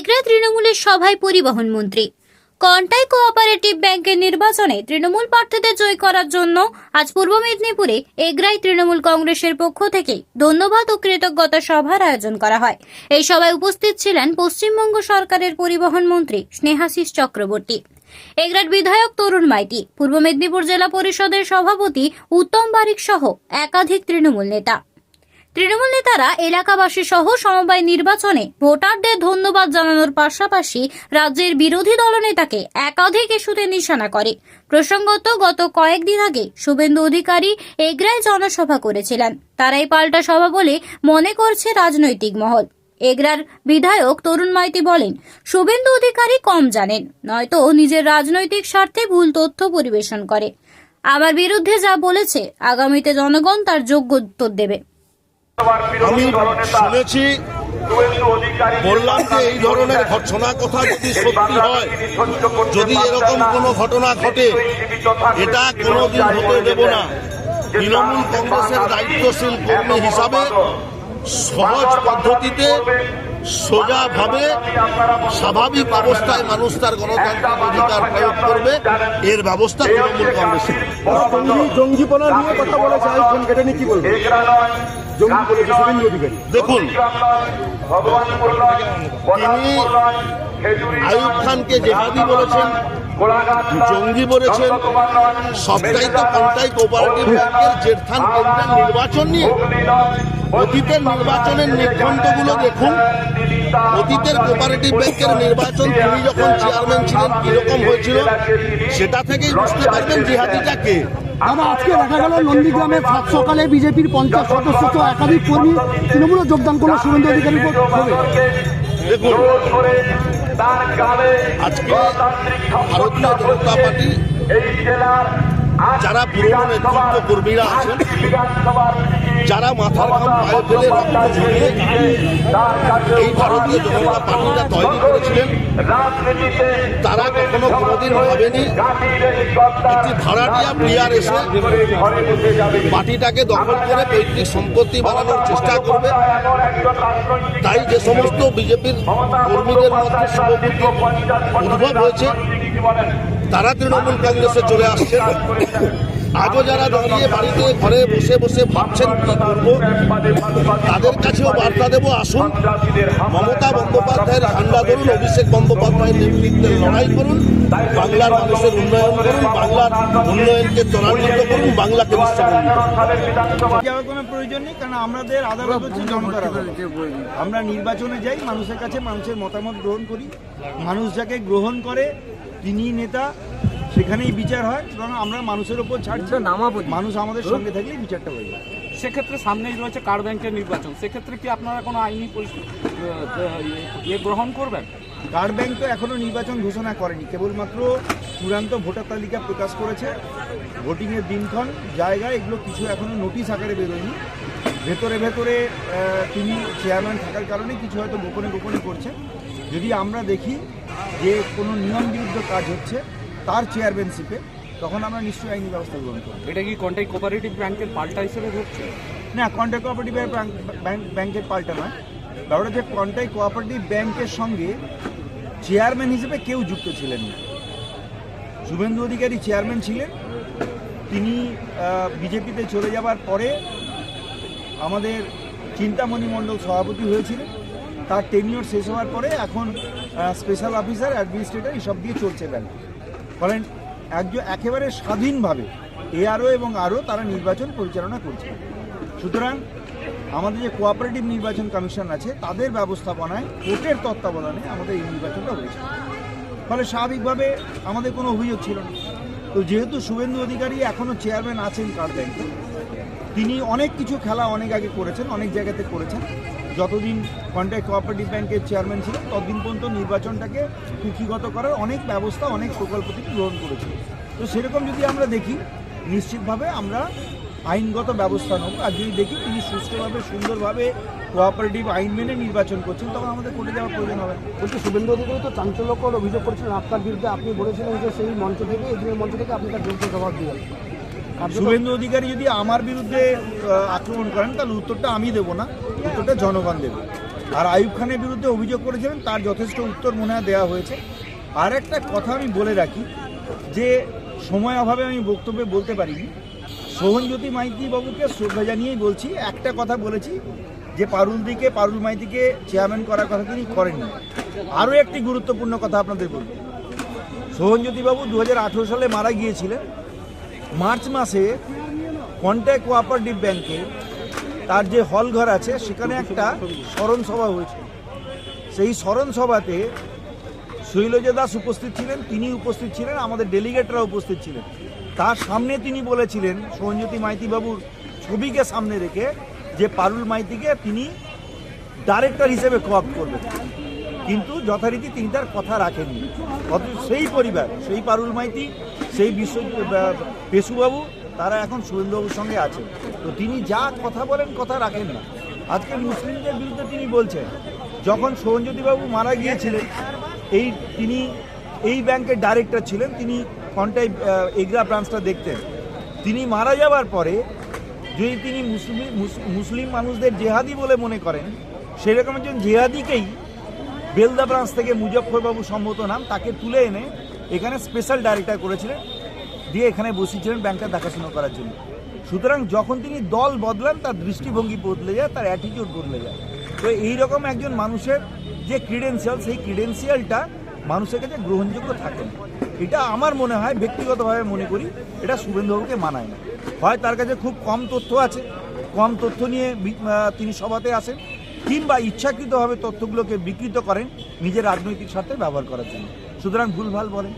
এগরা তৃণমূলের সভায় পরিবহন মন্ত্রী। কন্টাই কোঅপারেটিভ ব্যাংকের নির্বাচনে তৃণমূল প্রার্থীদের জয় করার জন্য আজ পূর্ব মেদিনীপুরে এগরাই তৃণমূল কংগ্রেসের পক্ষ থেকে ধন্যবাদ ও কৃতজ্ঞতা সভার আয়োজন করা হয়। এই সভায় উপস্থিত ছিলেন পশ্চিমবঙ্গ সরকারের পরিবহন মন্ত্রী স্নেহাশিস চক্রবর্তী। এগরাট বিধায়ক তরুণ মাইতি, পূর্ব মেদিনীপুর জেলা পরিষদের সভাপতি উত্তম বারিক সহ একাধিক তৃণমূল নেতা। তৃণমূল নেতারা এলাকাবাসী সহ সমবায় নির্বাচনে ভোটারদের ধন্যবাদ জানানোর পাশাপাশি রাজ্যের বিরোধী দলনেতাকে একাধিক ইস্যুতে নিশানা করে। প্রসঙ্গত, গত কয়েকদিন আগে শুভেন্দু অধিকারী এগরায় জনসভা করেছিলেন। তারাই পাল্টা সভা বলে মনে করছে রাজনৈতিক মহল। এগরার বিধায়ক তরুণ মাইতি বলেন, শুভেন্দু অধিকারী কম জানেন, নয়তো নিজের রাজনৈতিক স্বার্থে ভুল তথ্য পরিবেশন করে। আমার বিরুদ্ধে যা বলেছে, আগামীতে জনগণ তার যোগ্য উত্তর দেবে। আমি শুনেছি বললাম যে এই ধরনের ঘটনা কথা যদি সত্যি হয় যদি এরকম কোনো ঘটনা ঘটে এটা কোনোদিন হতে দেব না। তৃণমূল কংগ্রেসের দায়িত্বশীল কর্মী হিসাবে সহজ পদ্ধতিতে সোজাভাবে স্বাভাবিক অবস্থায় মানুষ তার গণতান্ত্রিক অধিকার প্রয়োগ করবে এর ব্যবস্থা তৃণমূল কংগ্রেসের। জঙ্গিপনা নিয়ে কথা বলেছে আই ফোন কেটে নিয়ে কি বলব? দেখুন তিনি আয়ুব খানকে জেহাদি বলেছেন জঙ্গি বলেছেন সবটাই তো কন্টাই কোপারেটিভ ব্যাংকের জেরথান কেন্দ্রের নির্বাচন নিয়ে। অতীতের নির্বাচনের নির্ঘণ্টগুলো দেখুন। অতীতের কোপারেটিভ ব্যাংকের নির্বাচন তিনি যখন চেয়ারম্যান ছিলেন কীরকম হয়েছিল? সেটা থেকেই বুঝতে পারবেন জিহাদিটা আমার আজকে দেখা গেল নন্দীগ্রামে সাত সকালে বিজেপির পঞ্চাশ সদস্য সহ একাধিক কর্মী তৃণমূলে যোগদান করল শুভেন্দু অধিকারী হবে দেখুন আজকে ভারতীয় জনতা পার্টি যারা পুরনো নেতৃত্ব কর্মীরা আছেন যারা মাথার ঘাম পায়ে ফেলে রক্ত ঝরিয়ে এই ভারতীয় জনতা পার্টিটা তৈরি করেছিলেন, তারা কখনো কোনোদিন ভাবেনি একটি ভাড়াটিয়া প্লেয়ার এসে পার্টিটাকে দখল করে পৈতৃক সম্পত্তি বানানোর চেষ্টা করবে। তাই যে সমস্ত বিজেপির কর্মীদের মধ্যে শুভবুদ্ধি উদ্ভব হয়েছে, তারা তৃণমূল কংগ্রেসে চলে আসছে আজও যারা দাঁড়িয়ে বাড়িতে ঘরে বসে বসে ভাবছেন কি করব, তাদের কাছেও বার্তা দেব, আসুন। মমতা বন্দ্যোপাধ্যায়ের ঠান্ডা ধরুন অভিষেক বন্দ্যোপাধ্যায়ের নেতৃত্বে লড়াই করুন, বাংলার মানুষের উন্নয়ন করুন, বাংলার উন্নয়নকে ত্বরান্বিত করুন, বাংলাকে যাওয়ার কোনো প্রয়োজন নেই আমাদের আমরা নির্বাচনে যাই, মানুষের কাছে মানুষের মতামত গ্রহণ করি। মানুষ যাকে গ্রহণ করে তিনি নেতা সেখানেই বিচার হয় কারণ আমরা মানুষের ওপর ছাড়ছি। মানুষ আমাদের সঙ্গে থাকলেই বিচারটা হয়ে যায় সেক্ষেত্রে সামনেই রয়েছে কার্ড ব্যাংকের নির্বাচন। সেক্ষেত্রে কি আপনারা কোনো আইনি ইয়ে গ্রহণ করবেন? কার্ড ব্যাংক তো এখনও নির্বাচন ঘোষণা করেনি। কেবলমাত্র চূড়ান্ত ভোটার তালিকা প্রকাশ করেছে। ভোটিংয়ের দিনক্ষণ জায়গা এগুলো কিছু এখনও নোটিশ আকারে বেরোয়নি। ভেতরে ভেতরে তিনি চেয়ারম্যান থাকার কারণে কিছু হয়তো গোপনে গোপনে করছে যদি আমরা দেখি যে কোনো নিয়ম বিরুদ্ধ কাজ হচ্ছে তার চেয়ারম্যানশিপে তখন আমরা নিশ্চয়ই আইনি ব্যবস্থা গ্রহণ করব। এটা কি কন্টাই কোপারেটিভ ব্যাংকের পাল্টা হিসেবে ঘটছে? না কন্ট্যাক্ট কোঅপারেটিভ ব্যাংকের পাল্টা নয়। ব্যাপারটা যে কন্ট্যাক্ট কোঅপারেটিভ ব্যাংকের সঙ্গে চেয়ারম্যান হিসেবে কেউ যুক্ত ছিলেন না। শুভেন্দু অধিকারী চেয়ারম্যান ছিলেন। তিনি বিজেপিতে চলে যাবার পরে আমাদের চিন্তামণি মণ্ডল সভাপতি হয়েছিলেন। তার টেনিওর শেষ হওয়ার পরে এখন স্পেশাল অফিসার অ্যাডমিনিস্ট্রেটর এইসব দিয়ে চলছে ব্যাংক ফলেন একজন একেবারে স্বাধীনভাবে এআরও এবং আরও তারা নির্বাচন পরিচালনা করছে। সুতরাং আমাদের যে কোঅপারেটিভ নির্বাচন কমিশন আছে, তাদের ব্যবস্থাপনায় কোর্টের তত্ত্বাবধানে আমাদের এই নির্বাচনটা হয়েছে। ফলে স্বাভাবিকভাবে আমাদের কোনো অভিযোগ ছিল না। তো যেহেতু শুভেন্দু অধিকারী এখনও চেয়ারম্যান আছেন কার ব্যাংকে তিনি অনেক কিছু খেলা অনেক আগে করেছেন, অনেক জায়গাতে করেছেন। যতদিন কন্ট্যাক্ট কোঅপারেটিভ ব্যাংকের চেয়ারম্যান ছিলেন, ততদিন পর্যন্ত নির্বাচনটাকে কুক্ষিগত করার অনেক ব্যবস্থা, অনেক প্রকল্প তিনি গ্রহণ করেছেন। তো সেরকম যদি আমরা দেখি, নিশ্চিতভাবে আমরা আইনগত ব্যবস্থা নেব। আর যদি দেখি, তিনি সুষ্ঠুভাবে, সুন্দরভাবে কোঅপারেটিভ আইন মেনে নির্বাচন করছেন, তখন আমাদের কোর্টে যাওয়ার প্রয়োজন হবে বলছি, শুভেন্দু অধিকারী তো চাঞ্চল্যকর অভিযোগ করেছিলেন আপনার বিরুদ্ধে। আপনি বলেছিলেন যে সেই মঞ্চ থেকে, এদিনের মঞ্চ থেকে আপনি তার বিরুদ্ধে জবাব দিবেন শুভেন্দু অধিকারী যদি আমার বিরুদ্ধে আক্রমণ করেন, তাহলে উত্তরটা আমি দেবো না, উত্তরটা জনগণ দেবে। আর আইয়ুব খানের বিরুদ্ধে অভিযোগ করেছিলেন, তার যথেষ্ট উত্তর মনে হয় দেওয়া হয়েছে। আর একটা কথা আমি বলে রাখি, যে সময় অভাবে আমি বক্তব্যে বলতে পারিনি, সোহনজ্যোতি মাইতি বাবুকে শ্রদ্ধা জানিয়েই বলছি, একটা কথা বলেছি, যে পারুলদিকে, পারুল মাইতিকে চেয়ারম্যান করার কথা তিনি করেননি। আরও একটি গুরুত্বপূর্ণ কথা আপনাদের বলব সোহনজ্যোতিবাবু দু হাজার আঠেরো সালে মারা গিয়েছিলেন মার্চ মাসে কন্ট্যাক্ট কোঅপারেটিভ ব্যাংকে তার যে হল ঘর আছে, সেখানে একটা স্মরণ সভা হয়েছে। সেই স্মরণ সভাতে শৈলজা দাস উপস্থিত ছিলেন, তিনি উপস্থিত ছিলেন, আমাদের ডেলিগেটরা উপস্থিত ছিলেন। তার সামনে তিনি বলেছিলেন, সঞ্জতি মাইতিবাবুর ছবিকে সামনে রেখে যে পারুল মাইতিকে তিনি ডাইরেক্টর হিসেবে কোঅপ করবেন। কিন্তু যথারীতি তিনি তার কথা রাখেননি। অথচ সেই পরিবার, সেই পারুল মাইতি, সেই বিশ্ব পেশুবাবু, তারা এখন সুরেন্দ্রবাবুর সঙ্গে আছেন। তো তিনি যা কথা বলেন, কথা রাখেন না। আজকে মুসলিমদের বিরুদ্ধে তিনি বলছেন, যখন সৌরঞ্জ্যোতিবাবু মারা গিয়েছিলেন, এই তিনি এই ব্যাংকের ডাইরেক্টর ছিলেন, তিনি কন্টাই এগরা ব্রাঞ্চটা দেখতেন। তিনি মারা যাওয়ার পরে যদি তিনি মুসলিম মুসলিম মানুষদের জেহাদি বলে মনে করেন, সেরকম একজন জেহাদিকেই বেলদা ব্রাঞ্চ থেকে মুজফ্ফরবাবু সম্মত নাম, তাকে তুলে এনে এখানে স্পেশাল ডাইরেক্টর করেছিলেন, দিয়ে এখানে বসিয়েছিলেন ব্যাংকটা দেখাশোনা করার জন্য। সুতরাং যখন তিনি দল বদলান, তার দৃষ্টিভঙ্গি বদলে যায়, তার অ্যাটিটিউড বদলে যায়। তো এইরকম একজন মানুষের যে ক্রিডেন্সিয়াল সেই ক্রিডেন্সিয়ালটা মানুষের কাছে গ্রহণযোগ্য থাকে না। এটা আমার মনে হয়, ব্যক্তিগতভাবে মনে করি, এটা শুভেন্দুবাবুকে মানায় না। হয় তার কাছে খুব কম তথ্য আছে, কম তথ্য নিয়ে তিনি সভাতে আসেন কিংবা ইচ্ছাকৃতভাবে তথ্যগুলোকে বিকৃত করেন নিজের রাজনৈতিক স্বার্থে ব্যবহার করার জন্য। সুতরাং ভুলভাল বলেন।